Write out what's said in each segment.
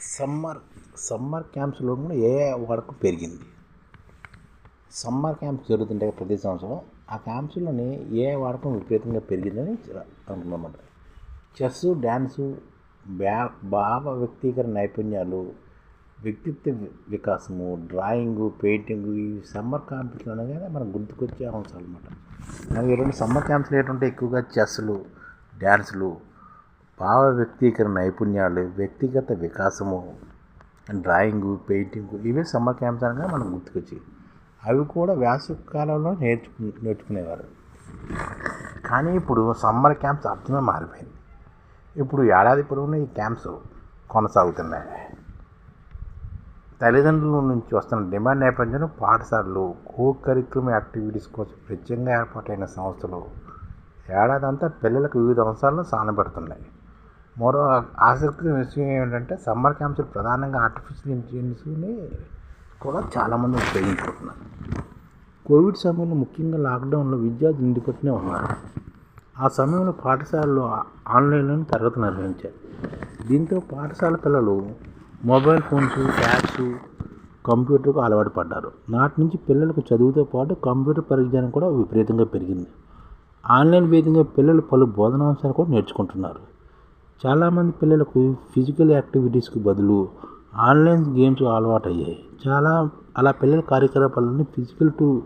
Summer summer క్యాంప్స్లో కూడా ఏ వాడకం పెరిగింది? సమ్మర్ క్యాంప్స్ జరుగుతుంటాయి ప్రతి సంవత్సరం. ఆ క్యాంప్స్లోనే ఏ వాడకం విపరీతంగా పెరిగిందని అనుకున్నమాట చెస్ డ్యాన్సు బ్యా భావ వ్యక్తీకరణ నైపుణ్యాలు వ్యక్తిత్వ వికాసము డ్రాయింగు పెయింటింగు ఈ సమ్మర్ క్యాంప్స్లో అనగానే మనకు గుర్తుకొచ్చే అంశాలు అనమాట మనకి ఎటువంటి సమ్మర్ క్యాంప్స్లో ఏంటంటే ఎక్కువగా చెస్లు డ్యాన్సులు భావ వ్యక్తీకరణ నైపుణ్యాలు వ్యక్తిగత వికాసము డ్రాయింగు పెయింటింగు ఇవే సమ్మర్ క్యాంప్స్ అనగా మనం గుర్తుకొచ్చాయి అవి కూడా వేసవి కాలంలో నేర్చుకు నేర్చుకునేవారు. కానీ ఇప్పుడు సమ్మర్ క్యాంప్స్ అర్థమే మారిపోయింది. ఇప్పుడు ఏడాది పొడవునా ఈ క్యాంప్స్ కొనసాగుతున్నాయి. తల్లిదండ్రుల నుంచి వస్తున్న డిమాండ్ నేపథ్యంలో పాఠశాలలు కో కరిక్యులమ్ యాక్టివిటీస్ కోసం ప్రత్యేకంగా ఏర్పాటైన సంస్థలు ఏడాదంతా పిల్లలకు వివిధ అంశాలను సానబెడుతున్నాయి. మరో ఆసక్తి విషయం ఏంటంటే సమ్మర్ క్యాంప్స్ ప్రధానంగా ఆర్టిఫిషియల్ ఇంటెలిజెన్స్ని కూడా చాలామంది ఉపయోగించుకుంటున్నారు. కోవిడ్ సమయంలో ముఖ్యంగా లాక్డౌన్లో విద్యార్థులు ఇంటికొచ్చినే ఉన్నారు. ఆ సమయంలో పాఠశాలలో ఆన్లైన్లో తరగతులు నిర్వహించారు. దీంతో పాఠశాల పిల్లలు మొబైల్ ఫోన్స్ ట్యాబ్స్ కంప్యూటర్కు అలవాటు పడ్డారు. నాటి నుంచి పిల్లలకు చదువుతో పాటు కంప్యూటర్ పరిజ్ఞానం కూడా విపరీతంగా పెరిగింది. ఆన్లైన్ వేదికగా పిల్లలు పలు బోధనాంశాలు కూడా నేర్చుకుంటున్నారు. చాలామంది పిల్లలకు ఫిజికల్ యాక్టివిటీస్కి బదులు ఆన్లైన్ గేమ్స్ అలవాటు అయ్యాయి చాలా అలా పిల్లల కార్యకలాపాలన్నీ ఫిజికల్ టు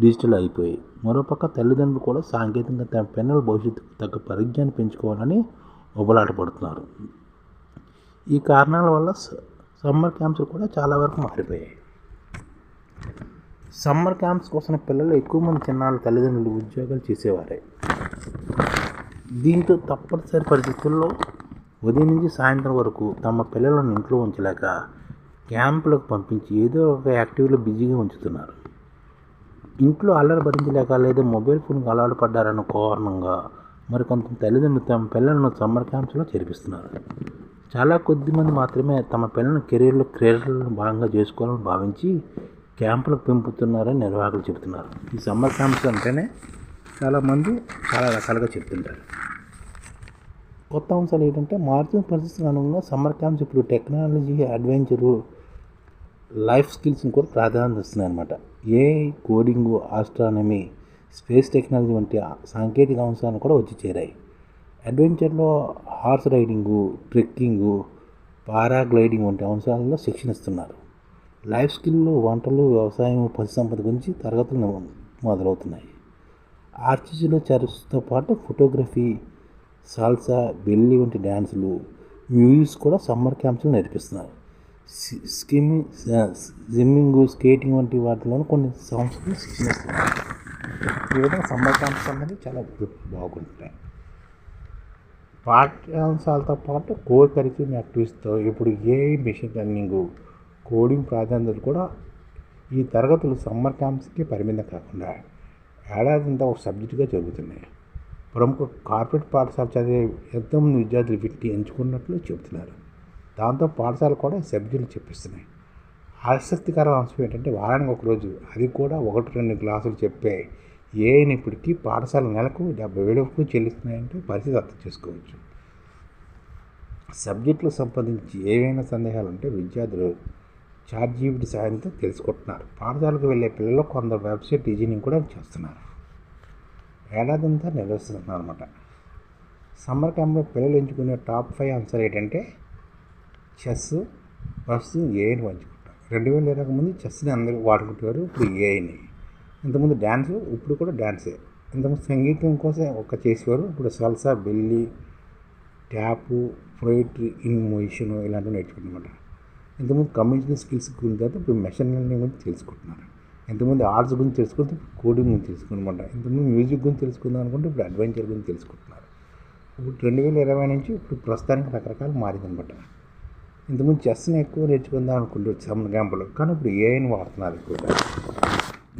డిజిటల్ అయిపోయాయి. మరోపక్క తల్లిదండ్రులు కూడా సాంకేతికంగా తమ పిల్లల భవిష్యత్తుకు తగ్గ పరిజ్ఞానం పెంచుకోవాలని ఉబలాట పడుతున్నారు ఈ కారణాల వల్ల స- సమ్మర్ క్యాంప్స్ కూడా చాలా వరకు మారిపోయాయి. సమ్మర్ క్యాంప్స్ కోసం పిల్లలు ఎక్కువ మంది చిన్నాళ్ళ తల్లిదండ్రులు ఉద్యోగాలు చేసేవారే. దీంతో తప్పనిసరి పరిస్థితుల్లో ఉదయం నుంచి సాయంత్రం వరకు తమ పిల్లలను ఇంట్లో ఉంచలేక క్యాంపులకు పంపించి ఏదో ఒక యాక్టివిటీలో బిజీగా ఉంచుతున్నారు. ఇంట్లో అల్లరి భరించలేక లేదా మొబైల్ ఫోన్కి అలవాటు పడ్డారన్న కారణంగా మరికొంత తల్లిదండ్రులు తమ పిల్లలను సమ్మర్ క్యాంప్స్లో చేర్పిస్తున్నారు. చాలా కొద్ది మంది మాత్రమే తమ పిల్లలను కెరీర్లో క్రీడలను భాగంగా చేసుకోవాలని భావించి క్యాంపులకు పెంపుతున్నారని నిర్వాహకులు చెబుతున్నారు. ఈ సమ్మర్ క్యాంప్స్ అంటేనే చాలామంది చాలా రకాలుగా చెప్తుంటారు. కొత్త అంశాలు ఏంటంటే మారుతున్న పరిస్థితులకు అనుగుణంగా సమ్మర్ క్యాంప్స్ ఇప్పుడు టెక్నాలజీ అడ్వెంచరు లైఫ్ స్కిల్స్ని కూడా ప్రాధాన్యత ఇస్తున్నాయి అనమాట ఏ కోడింగు ఆస్ట్రానమీ స్పేస్ టెక్నాలజీ వంటి సాంకేతిక అంశాలను కూడా వచ్చి చేరాయి. అడ్వెంచర్లో హార్స్ రైడింగు ట్రెక్కింగు పారాగ్లైడింగ్ వంటి అంశాలలో శిక్షణ ఇస్తున్నారు. లైఫ్ స్కిల్లో వంటలు వ్యవసాయం పశు సంపద గురించి తరగతులు మొదలవుతున్నాయి. ఆర్చిజీలో చర్చతో పాటు ఫోటోగ్రఫీ సాల్సా బెల్లి వంటి డ్యాన్సులు మ్యూజిక్స్ కూడా సమ్మర్ క్యాంప్స్లో నేర్పిస్తున్నారు. సి- స్కిమ్మింగ్ స్విమ్మింగ్ స్కేటింగ్ వంటి వాటిలోనూ కొన్ని సంస్థలు శిక్షణ ఇస్తున్నారు ఈ విధంగా సమ్మర్ క్యాంప్స్ అనేది చాలా బాగుంటాయి. పాఠ్యాంశాలతో పాటు కోర్ కరిక్యులమ్ యాక్టివిటీస్తో ఇప్పుడు ఏఐ మిషన్ లెర్నింగ్ కోడింగ్ ప్రాధాన్యతలు కూడా ఈ తరగతులు సమ్మర్ క్యాంప్స్కి పరిమితం కాకుండా ఏడాదింతా ఒక సబ్జెక్టుగా జరుగుతున్నాయి. ప్రముఖ కార్పొరేట్ పాఠశాల చదివే ఎంతోమంది విద్యార్థులు వీటిని ఎంచుకున్నట్లు చెబుతున్నారు. దాంతో పాఠశాల కూడా సబ్జెక్టులు చెప్పిస్తున్నాయి. ఆసక్తికర అంశం ఏంటంటే వారానికి ఒకరోజు అది కూడా ఒకటి రెండు క్లాసులు చెప్పే ఏఐని ఇప్పటికీ పాఠశాల నెలకు డెబ్బై వేలకు చెల్లిస్తున్నాయంటే పరిస్థితి అర్థం చేసుకోవచ్చు. సబ్జెక్టులకు సంబంధించి ఏవైనా సందేహాలు ఉంటే విద్యార్థులు చార్జీబీటీ సహాయంతో సాయంతో తెలుసుకుంటున్నారు. పాఠశాలకు వెళ్ళే పిల్లలు కొందరు వెబ్సైట్ డిజైనింగ్ కూడా చేస్తున్నారు. ఏడాదంతా నిర్వహిస్తున్నారు అనమాట సమ్మర్ క్యాంప్లో పిల్లలు ఎంచుకునే టాప్ ఫైవ్ ఆన్సర్ ఏంటంటే చెస్ ప్రస్తుతం ఏఐని పంచుకుంటాం. రెండు వేల ఇరవై ముందు చెస్ని అందరూ వాడుకుంటారు ఇప్పుడు ఏఐని ఇంతకుముందు డ్యాన్స్ ఇప్పుడు కూడా డ్యాన్సే. ఇంతకుముందు సంగీతం కోసం ఒక చేసేవారు ఇప్పుడు salsa belly tap poetry in motion ఇలాంటివి నేర్చుకుంటున్నమాట ఇంతకుముందు కమ్యూనికేషన్ స్కిల్స్ గురించి తర్వాత ఇప్పుడు మెషిన్ లెర్నింగ్ గురించి తెలుసుకుంటున్నారు. ఇంతకుముందు ఆర్ట్స్ గురించి తెలుసుకుంటే ఇప్పుడు కోడింగ్ గురించి తెలుసుకున్నమాట ఇంతకుముందు మ్యూజిక్ గురించి తెలుసుకుందాం అనుకుంటే ఇప్పుడు అడ్వెంచర్ గురించి తెలుసుకుంటున్నారు. ఇప్పుడు రెండు వేల ఇరవై నుంచి ఇప్పుడు ప్రస్తుతానికి రకరకాలు మారిందనమాట. ఇంతకుముందు చెస్ని ఎక్కువ నేర్చుకుందాం అనుకుంటారు సమ్ క్యాంపులో కానీ ఇప్పుడు ఏఐని వాడుతున్నారు ఎక్కువగా.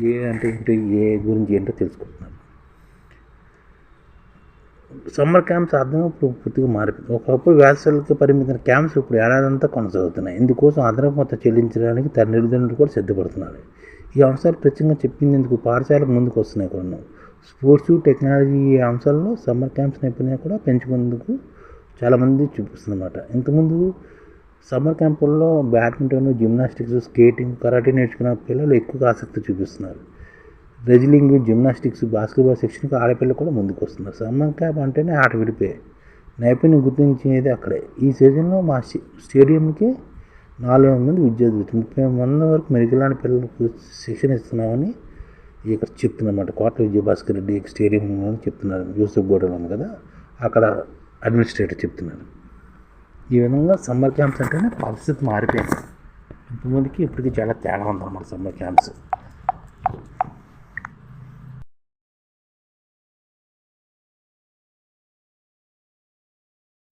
ఏ అంటే ఏంటో? ఏ గురించి ఏంటో తెలుసుకుంటున్నారు. సమ్మర్ క్యాంప్స్ అర్థం ఇప్పుడు పూర్తిగా మారిపోయింది. ఒకప్పుడు వేసవికి పరిమితమైన క్యాంప్స్ ఇప్పుడు ఏడాదంతా కొనసాగుతున్నాయి. ఇందుకోసం అదనపు మొత్తం చెల్లించడానికి తల్లిదండ్రులు కూడా సిద్ధపడుతున్నారు. ఈ అంశాలు ప్రత్యేకంగా చెప్పిందేందుకు పాఠశాలకు ముందుకు వస్తున్నాయి కొన్ని స్పోర్ట్స్ టెక్నాలజీ ఈ అంశాల్లో సమ్మర్ క్యాంప్స్ నైపుణ్యం కూడా పెంచుకునేందుకు చాలామంది చూపిస్తుందన్నమాట. ఇంతకుముందు సమ్మర్ క్యాంపుల్లో బ్యాడ్మింటన్ జిమ్నాస్టిక్స్ స్కేటింగ్ కరాటే నేర్చుకున్న పిల్లలు ఎక్కువగా ఆసక్తి చూపిస్తున్నారు. రెజ్లింగ్ జిమ్నాస్టిక్స్ బాస్కెట్బాల్ సెక్షన్కి ఆడపిల్లలు కూడా ముందుకు వస్తున్నారు సమ్మర్ క్యాంప్ అంటేనే ఆట విడిపోయాయి నైపుణ్యం గుర్తించేది అక్కడే. ఈ సీజన్లో మా స్టే- స్టేడియంకి నాలుగు వందల మంది విద్యార్థులు ముప్పై మంది వరకు మెరుగులాంటి పిల్లలకు శిక్షణ ఇస్తున్నామని ఇక్కడ చెప్తున్నమాట. కోట విజయభాస్కర్ రెడ్డి స్టేడియం అని చెప్తున్నారు. యూసఫ్ గోడలో ఉంది కదా? అక్కడ అడ్మినిస్ట్రేటర్ చెప్తున్నారు. ఈ విధంగా సమ్మర్ క్యాంప్స్ అంటేనే పరిస్థితి మారిపోయింది. ఇంతమందికి ఇప్పటికీ చాలా తేడా ఉందన్నమాట సమ్మర్ క్యాంప్స్.